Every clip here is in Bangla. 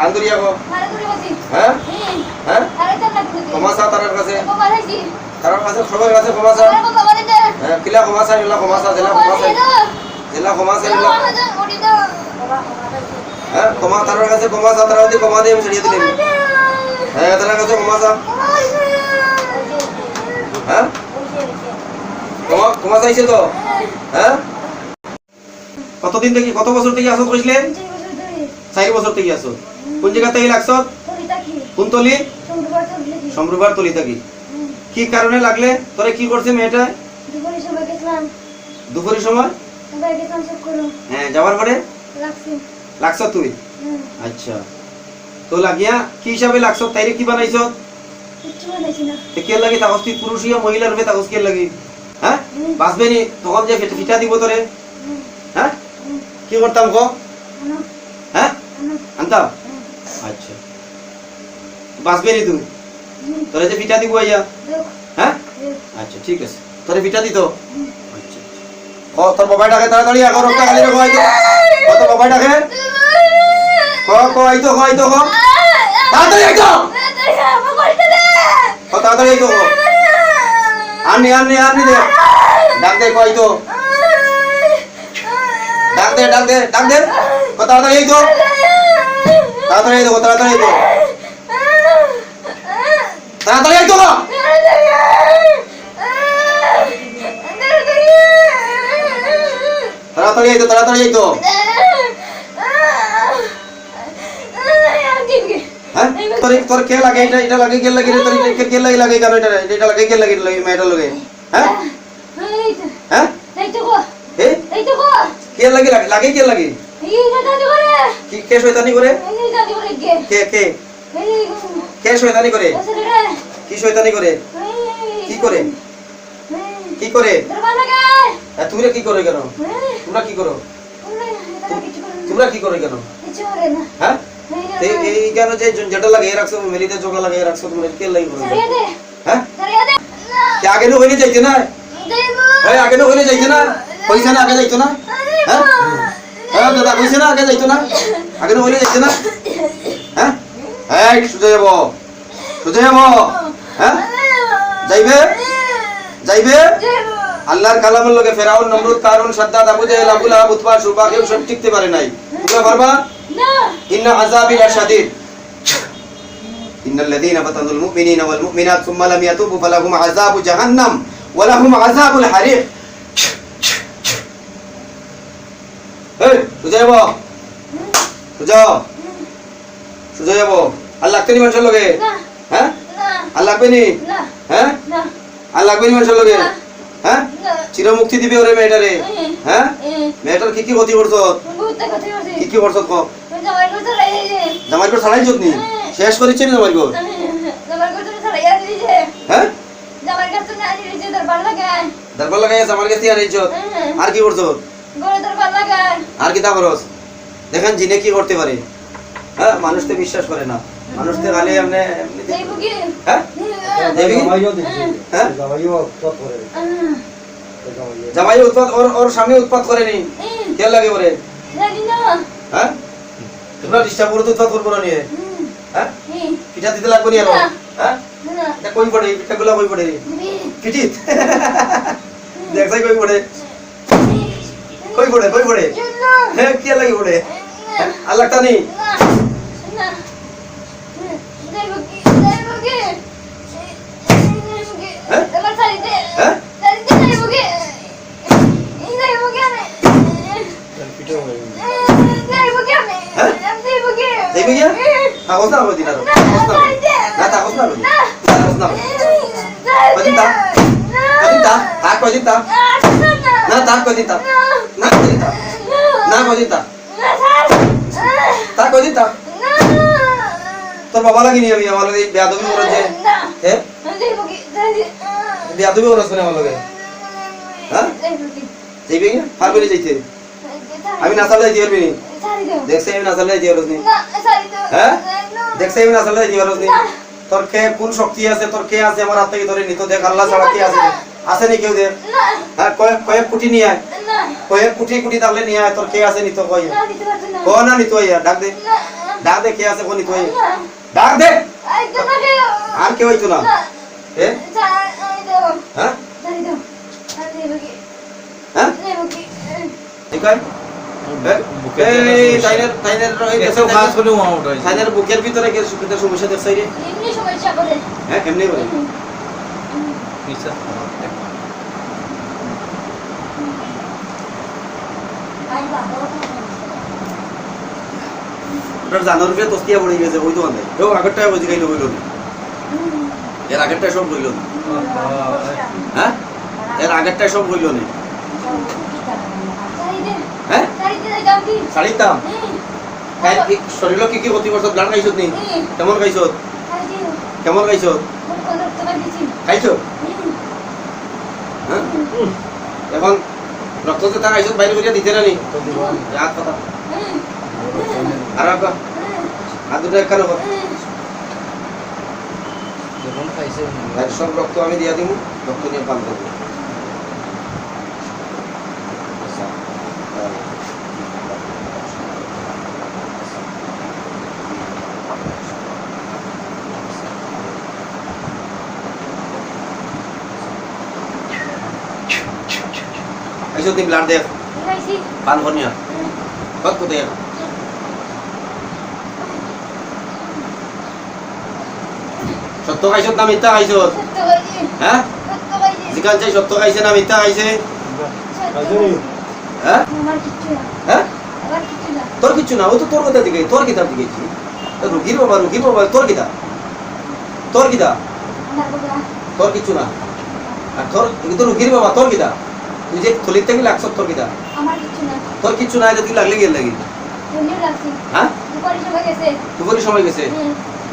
আন্দুরিয়া গো। হ্যাঁ? হ্যাঁ? কমাসা তারার কাছে। তারার কাছে খবর কাছে কমাসা হ্যাঁ কিলা কমাসা এগুলা কমাসা জেলা কমাসা জেলা কমাসা এগুলা হ্যাঁ কমা তারার কাছে কমাসা তারা যদি কমা দিয়ে আমি ছেড়িয়ে দিলাম হ্যাঁ তারার কাছে কমাসা হ্যাঁ? কমা কমা চাইছে তো? হ্যাঁ? কতদিন থেকে কত বছর থেকে আসো কইছিলেন? চারি বছর থেকে আসো কোন জায়গা থেকে লাগছ? কোন তলি? সম্রুবার তলি থাকি কি কারণে লাগলে? তোরে কি করছে মেয়েটা? দুপুরের সময় হ্যাঁ যাওয়ার পরে? লাগছ। তুই আচ্ছা। তো লাগিয়া কি হিসাবে লাগছ? তাইরে কি বানাইছ? তে কে লাগি? তাহস তুই পুরুষ ইয়া মহিলার হবে তাহস কে লাগি? হ্যাঁ? বাঁচবে নি তখন যে ফিটা দিব তোরে। হ্যাঁ? কি করতাম গো হ্যাঁ? আনতাম? আচ্ছা। বাঁচবে নি তুই তোরে যে ফিটা দিব আইয়া হ্যাঁ? আচ্ছা ঠিক আছে। তোরে ফিটা দিত? আচ্ছা ও তোর বাবাই ডাকে তাড়াতাড়ি এখন রক্ত খালি রেখো আইতো ও তোর বাবাই ডাকে? ক আইতো ক আইতো ক। তাড়াতাড়ি আইতো ক তাড়াতাড়ি আইতো ক। আনি আনি আনি দে। ডাক দে ক আইতো ডাক দে ডাক দে ডাক দে। ক তাড়াতাড়ি আইতো তাড়াতাড়ি আইতো ক তাড়াতাড়ি আইতো তাড়াতাড়ি আইতো ক তাড়াতাড়ি আইতো তাড়াতাড়ি আইতো হ্যাঁ তোর তোর কে লাগে এটা এটা লাগে কে লাগে রে তোর এটা কে লাগে লাগে কেন এটা এটা লাগে কে লাগে এটা লাগে মেয়েটা লাগে হ্যাঁ হ্যাঁ এ কে লাগে লাগে লাগে কে লাগে কি কে শয়তানি করে? কে কে? কে শয়তানি করে? কি শয়তানি করে? কি করে? কি করে? হ্যাঁ, তোমরা কি করে কেন তোমরা কি করো? তোমরা কি করে কেন হ্যাঁ? এই কেন যে যেটা লাগিয়ে রাখছো মেলিতে চোখা লাগিয়ে রাখছো তোমরা কে লাগিয়ে করো? হ্যাঁ? কে আগে না হইলে যাইতে না? ভাই আগে না হইলে যাইতে না? পয়সা না আগে যাইতো না? হ্যাঁ? হ্যাঁ দাদা না আগে যাইতো না? আগে না হইলে যাইতে না? হ্যাঁ? এই সুজা যাব সুজা যাব হ্যাঁ? যাইবে? যাইবে? আল্লাহর কালামের লগে ফেরাউন নমরুদ কারুন সাদ্দাত আবু জাহেল আবু লাহাব উতবা সুবা কেউ সব টিকতে পারে নাই। তোমরা পারবা? ইন্না আযাবি লাশাদীদ। মুমিনিনা ওয়াল মুমিনাত সুম্মা লাম ইয়াতুবু ফালাহুম আযাবু জাহান্নাম ওয়া লাহুম আযাবুল হারিক এই! সুজা যাব সুজা সুজা যাব আর লাগতে নি মানুষের লগে? হ্যাঁ? আর লাগবে নি? হ্যাঁ? আর লাগবে নি মানুষের লগে? হ্যাঁ? চিরমুক্তি দিবে ওরে মেয়েটারে? হ্যাঁ? মেয়েটার কি কি ক্ষতি করছ? কি কি করছ ক? জামাই করে ছাড়াই নি শেষ করেছে নি জামাই করে হ্যাঁ দরবার আমার কাছে আর আর কি করছ? আর কি তা দেখেন জিনে কি করতে পারে। হ্যাঁ মানুষ তো বিশ্বাস করে না। মানুষ তো খালি এমনি হ্যাঁ? হ্যাঁ। জামাই উৎপাদ ওর ওর স্বামী উৎপাদ করেনি। কে লাগে ওরে? হ্যাঁ? তোমরা ডিস্টার্ব করতে উৎপাদ করব না নিয়ে। হ্যাঁ? পিঠা দিতে লাগবে নি আরও? হ্যাঁ? এটা কই পড়ে? পিঠা গুলা কই পড়ে? পিঠিত? দেখছাই কই পড়ে। কই পড়ে কই পড়ে হ্যাঁ কে লাগে পড়ে হ্যাঁ? আর লাগতা নি হ্যাঁ? না কদিন থাকস না না কদিন থাক না কদিন থাক না কদিন তোর বাবা আমি আমার লগে বেয়াদবি করছ যে বেয়াদবি করছ না আমার লগে। হ্যাঁ? যাইবে পারবি নি যাইতে আমি নাসাল যাইতে পারবি নি। দেখছে আমি নাসাল যাইতে পারছ নি। হ্যাঁ? দেখছে আমি নাসাল যাইতে পারছ নি। তোর কে কোন শক্তি আছে? তোর কে আছে? আমার হাত থেকে ধরে দেখ আল্লাহ ছাড়া কে আছে? আছে নি কেউ দেখ? হ্যাঁ কয়েক কয়েক কোটি নিয়ে আয়। কয়েক কোটি কোটি তাহলে নিয়ে আয় তোর কে আছে নিত কয়? ক না নিত আইয়া ডাক দে। ডাক দে কে আছে কোনি তুই ডাক দে! আর কেউ হইতো না? এ? হ্যাঁ? হ্যাঁ? ঠিক আছে বুকের ভিতরে কি সুবিধা সমস্যা দেখছাই রে। হ্যাঁ এমনি বলে ওটার জানার উপরে তস্তিয়া পড়ে গেছে ওই আনে কেউ আগেরটায় বুঝে খাইলে হইল না? এর আগেরটায় সব হইল না? হ্যাঁ এর আগেরটায় সব হইল না? হ্যাঁ শাড়ির দাম কি শরীর কি কি ক্ষতি করছত ব্লাড খাইছত নি? কেমন খাইছত কেমন খাইছত খাইছো? হ্যাঁ এখন রক্ত চেতা এইসব বাইরে করিয়া দিতে না নি কথা। আর আকা হাত দুটো একখানে কর। যখন খাইছে আর সব রক্ত আমি দিয়া দিব রক্ত নিয়ে পান করব। আইসো তুমি ব্লাড দেখ পান করনিয়া কত কোথায় সত্য খাইছত না মিথ্যা খাইছত হ্যাঁ জিকান চাই সত্য খাইছে না মিথ্যা খাইছে তোর কিচ্ছু না ও তো তোর কথা দিকে তোর কিতাব দিকেছি রুগীর বাবা রুগীর বাবা তোর কিতা তোর কিতা তোর কিচ্ছু না আর তোর রুগীর বাবা তোর কিতা থলির থেকে লাগছ তোর কিতা আমার কিছু না তোর কিচ্ছু না তুই লাগলে গেল লাগি? ধন্যবাদ লাগছে। হ্যাঁ? দুপুরে সময় গেছে। দুপুরের সময় গেছে? হুম,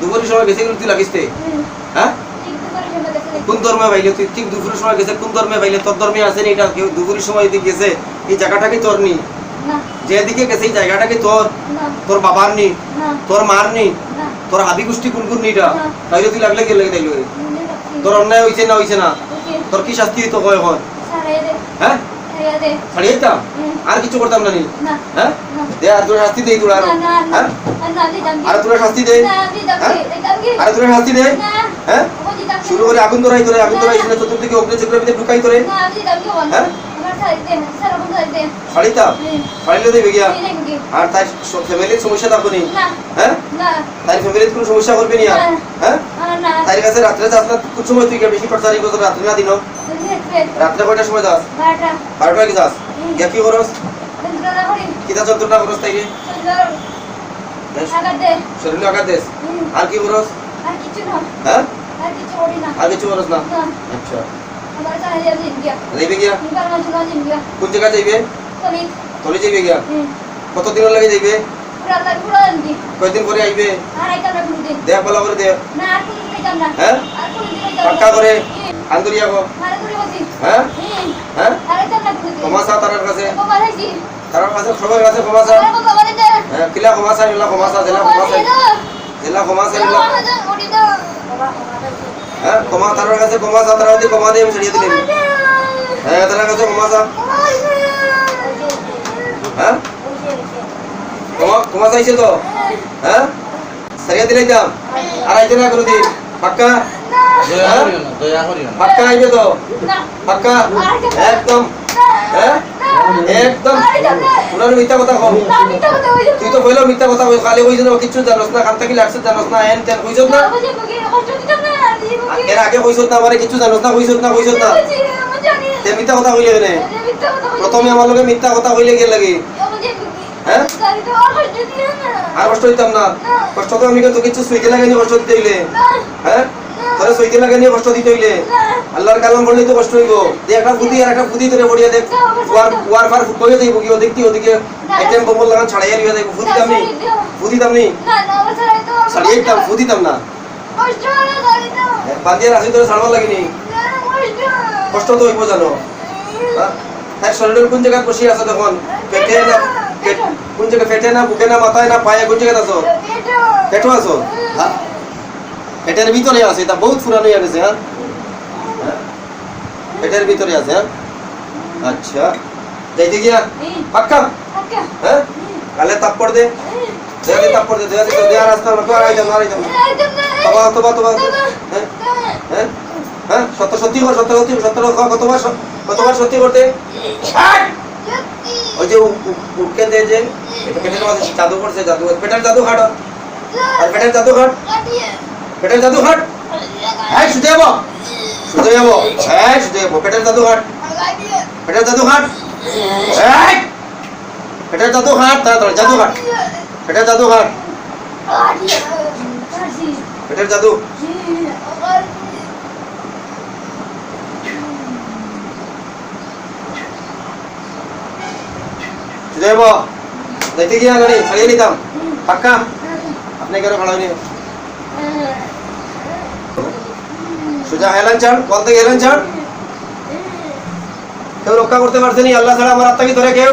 দুপুরের সময় গেছে কিন্তু তুই লাগিস তে? হুম, হ্যাঁ? ঠিক দুপুরে সময় গেছে। কোন ধর্মে বাইলে তুই? ঠিক দুপুরের সময় গেছে কোন ধর্মে বাইলে? তোর ধর্মে আছে নি এটা? কেউ দুপুরের সময় এদিকে গেছে এই জায়গাটা কি তোর নি? না। যেদিকে গেছে এই জায়গাটা কি তোর? না। তোর বাবার নি? না। তোর মার নি? না। তোর হাবি গোষ্ঠী কোন কোন নিটা। তাইলে তুই লাগলে গেলে তাইলে? ধন্যবাদ লাগছে। তোর অন্যায় হইছে না হইছে না? তোর কি শাস্তি হইতো কয় এখন? হ্যাঁ? ছাড়িয়ে দিতাম আর কিছু করতাম না নি? হ্যাঁ? দে আর তোর শাস্তি দেই তোর আর। না না না। না আমি দাম আর তোর শাস্তি দে না আমি দাম? দাম কি আর তোর শাস্তি দে শুরু করে আগুন ধরাই তোরে আগুন ধরাই শুনে চতুর্দিকে অগ্নি ভিতরে ঢুকাই তোরে। হ্যাঁ? হুম। ছাড়িলে দেবে গিয়া? আর তাই ফ্যামিলির সমস্যা থাকব নি? হ্যাঁ? তাই ফ্যামিলির কোনো সমস্যা করবি নি। হ্যাঁ? তাই কাছে রাত্রে না কোন সময় তুই বেশি টর্চারিং করতো রাত্রে না দিন দেখবে রাত্রে কয়টার সময় যাস? বারোটা। কি যাস? গিয়া কি করস? কিতা যন্ত্রণা করস তাই শরীরে আঘাত দেস আর কি করস? আর কিছু না। হ্যাঁ? আর কিছু করি না। আর কিছু করস না? আচ্ছা। যাইবে গিয়া। কোন জায়গা যাইবে? তলে। যাইবে গিয়া? কত দিন লাগে যাইবে? কয়দিন পরে আইবে? দেহ বলা করে দে না কোন দিন হ্যাঁ? পাক্কা করে। আন্দরিয়া গো। মারে করে বসি হ্যাঁ। হ্যাঁ? ক্ষমাসা তারার কাছে। তারার সবার হ্যাঁ কিলা জেলা জেলা হ্যাঁ তারার ক্ষমাসা তারা যদি দিলেন হ্যাঁ তারার কাছে ক্ষমাসা হ্যাঁ? তো? হ্যাঁ। ছাড়িয়ে দিলে যাম আর আইতে না কোনোদিন পাক্কা? দয়া করিও না দয়া করিও না। পাক্কা আইবে তো? পাক্কা? একদম। হ্যাঁ? একদম। ওনার মিথ্যা কথা কম তুই তো কইলো মিথ্যা কথা কই খালি কইছ না কিচ্ছু জানোস না কান থাকি লাগছে জানোস না এন তেন কইছ না। এর আগে কইছ না আমারে কিছু জানোস না কইছ না কইছ না। তে মিথ্যা কথা কইলে কেনে? প্রথমে আমার লগে মিথ্যা কথা কইলে কে লাগে? হ্যাঁ? আর কষ্ট হইতাম না। কষ্ট তো আমি তো কিছু সইতে লাগে কষ্ট দিতে হইলে। হ্যাঁ? তোরে সইতে লাগে নি কষ্ট দিতে হইলে। আল্লাহর কালাম পড়লেই তো কষ্ট হইব। দে একটা বুদ্ধি আর একটা বুদ্ধি তোরে বড়িয়া দেখ ওয়ার ওয়ার ফার কইয়ে যাইব কি দেখতি ওদিকে আইটেম বমল লাগান ছাড়াইয়া লিয়া যাইব। ফুদি দাম নি ফুদি দাম নি ছাড়িয়ে দাম ফুদি দাম না। বান্দিয়া রাখি তোরে ছাড়বার লাগেনি। কষ্ট। তো হইব জানো। হ্যাঁ? তার শরীরের কোন জায়গায় বসে আছে তখন? পেটে না কোন জায়গায় পেটে না বুকে না মাথায় না পায়ে কোন জায়গায় আছো। পেটও আছো? হ্যাঁ? পেটের ভিতরে আছে এটা বহুত পুরানো হয়ে গেছে হ্যাঁ? হ্যাঁ? পেটের ভিতরে আছে হ্যাঁ? আচ্ছা। যাইতে গিয়া। পাক্কা? হ্যাঁ? কালে তাপ পড় দে। দেয়া দি তাপ করে দেয়া দি রাস্তা না কই আইতাম না আইতাম তবা তবা তবা। হ্যাঁ? হ্যাঁ? হ্যাঁ? সত্য সত্যি কর সত্য সত্যি সত্য কতবার কতবার সত্যি করতে? ওই যে উঠকে দে যে এটা পেটের মধ্যে জাদু করছে জাদু। পেটের জাদু হাট আর পেটের জাদু হাট পেটের জাদু হাট হ্যাঁ শুধু যাব শুধু যাব হ্যাঁ শুধু যাব পেটের জাদু হাট পেটের জাদু হাট এই! পেটের জাদু হাট তাড়াতাড়ি জাদু হাট পেটের জাদু হাট পেটের শুধু যাব দেখতে গিয়া গাড়ি ছাড়িয়ে নিতাম। পাক্কা? আপনি কেন ভাড়া নিয়ে সোজা হেলেন চান কল থেকে হেলেন চান কেউ রক্ষা করতে পারছেনি আল্লাহ ছাড়া আমার আত্মাকে ধরে কেউ?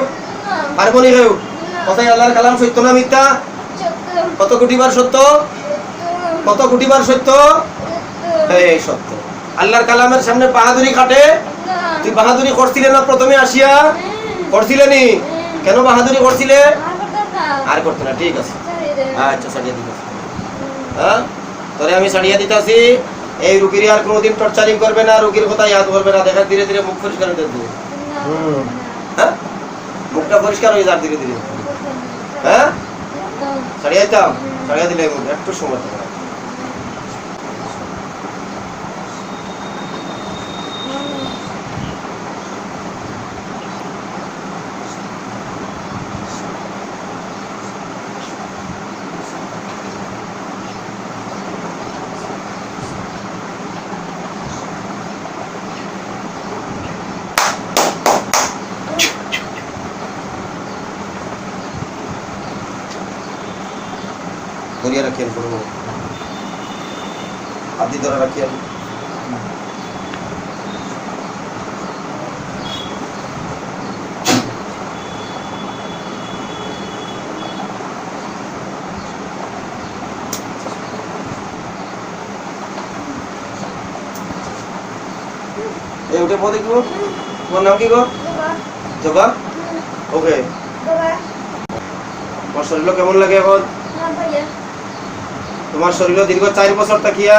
পারব নি কেউ? কথাই আল্লাহর কালাম সত্য না মিথ্যা? কত কোটিবার সত্য? কত কোটিবার সত্য? এই সত্য। আল্লাহর কালামের সামনে বাহাদুরি খাটে। তুই বাহাদুরি করছিলে না প্রথমে আসিয়া? করছিলে নি? কেন বাহাদুরি করছিলে? আর করতে না, ঠিক আছে। আচ্ছা সারিয়ে দিতেছি হ্যাঁ? তোরে আমি সারিয়ে দিতেছি। এই রুগীর আর কোনোদিন টর্চারিং করবে না রুগীর কথা ইয়াদ করবে না। দেখা ধীরে ধীরে মুখ পরিষ্কার হয়ে যাবে হ্যাঁ? মুখটা পরিষ্কার হয়ে যাবে ধীরে ধীরে। হ্যাঁ? সারিয়ে যাও সারিয়ে দিলে একটু সময় থাকবে ধরিয়ে রাখিয়েন করব আদি ধরে পদে কি তোমার নাম কি গো? জবা। ওকে। তোমার শরীর কেমন লাগে এখন? তোমার শরীরে দীর্ঘ চার বছর তাকিয়া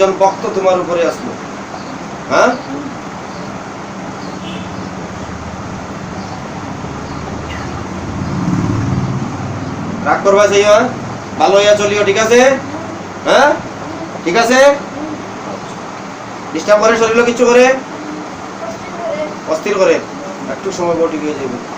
একজন ভক্ত তোমার উপরে আসলো। হ্যাঁ? রাগ করবা সেই হ্যাঁ? ভালো হইয়া চলিও, ঠিক আছে? হ্যাঁ? ঠিক আছে? ডিস্টার্ব করে শরীরে কিছু করে? অস্থির করে। একটু সময় পর ঠিক হয়ে যাবে।